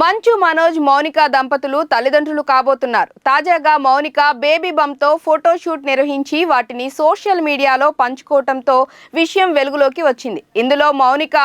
మంచు మనోజ్ మౌనిక దంపతులు తల్లిదండ్రులు కాబోతున్నారు. తాజాగా మౌనిక బేబీ బంతో ఫోటోషూట్ నిర్వహించి వాటిని సోషల్ మీడియాలో పంచుకోవటంతో విషయం వెలుగులోకి వచ్చింది. ఇందులో మౌనిక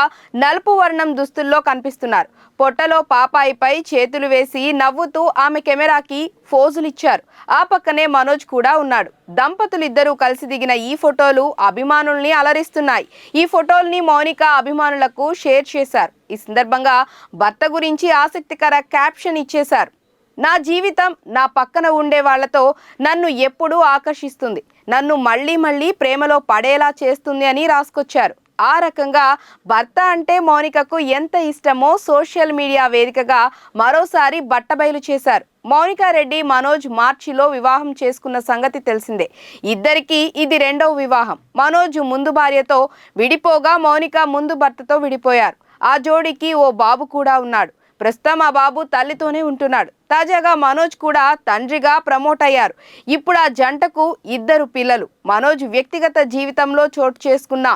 నలుపు వర్ణం దుస్తుల్లో కనిపిస్తున్నారు. పొట్టలో పాపాయిపై చేతులు వేసి నవ్వుతూ ఆమె కెమెరాకి ఫోజులిచ్చారు. ఆ పక్కనే మనోజ్ కూడా ఉన్నాడు. దంపతులిద్దరూ కలిసి దిగిన ఈ ఫోటోలు అభిమానుల్ని అలరిస్తున్నాయి. ఈ ఫోటోల్ని మౌనిక అభిమానులకు షేర్ చేశారు. ఈ సందర్భంగా భర్త గురించి ఆసక్తికర క్యాప్షన్ ఇచ్చేశారు. నా జీవితం నా పక్కన ఉండే వాళ్ళతో నన్ను ఎప్పుడూ ఆకర్షిస్తుంది. నన్ను మళ్ళీ మళ్ళీ ప్రేమలో పడేలా చేస్తుంది అని రాసుకొచ్చారు. ఆ రకంగా భర్త అంటే మౌనికకు ఎంత ఇష్టమో సోషల్ మీడియా వేదికగా మరోసారి బట్టబయలు చేశారు. మౌనికా రెడ్డి మనోజ్ మార్చిలో వివాహం చేసుకున్న సంగతి తెలిసిందే. ఇద్దరికి ఇది రెండవ వివాహం. మనోజ్ ముందు భార్యతో విడిపోగా మౌనిక ముందు భర్తతో విడిపోయారు. ఆ జోడికి ఓ బాబు కూడా ఉన్నాడు. ప్రస్తుతం ఆ బాబు తల్లితోనే ఉంటున్నాడు. తాజాగా మనోజ్ కూడా తండ్రిగా ప్రమోట్ అయ్యారు. ఇప్పుడు ఆ జంటకు ఇద్దరు పిల్లలు. మనోజ్ వ్యక్తిగత జీవితంలో చోటు చేసుకున్న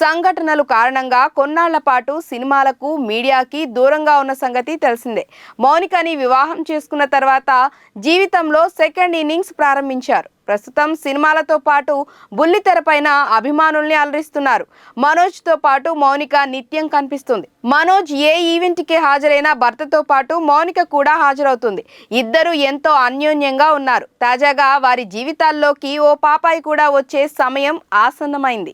సంఘటనలు కారణంగా కొన్నాళ్ళ పాటు సినిమాలకు మీడియాకి దూరంగా ఉన్న సంగతి తెలిసిందే. మౌనికని వివాహం చేసుకున్న తర్వాత జీవితంలో సెకండ్ ఇన్నింగ్స్ ప్రారంభించారు. ప్రస్తుతం సినిమాలతో పాటు బుల్లితెరపైన అభిమానుల్ని అలరిస్తున్నారు. మనోజ్తో పాటు మౌనిక నిత్యం కనిపిస్తుంది. మనోజ్ ఏ ఈవెంట్కి హాజరైనా భర్తతో పాటు మౌనిక కూడా హాజరవుతుంది. ఇద్దరు ఎంతో అన్యోన్యంగా ఉన్నారు. తాజాగా వారి జీవితాల్లోకి ఓ పాపాయి కూడా వచ్చే సమయం ఆసన్నమైంది.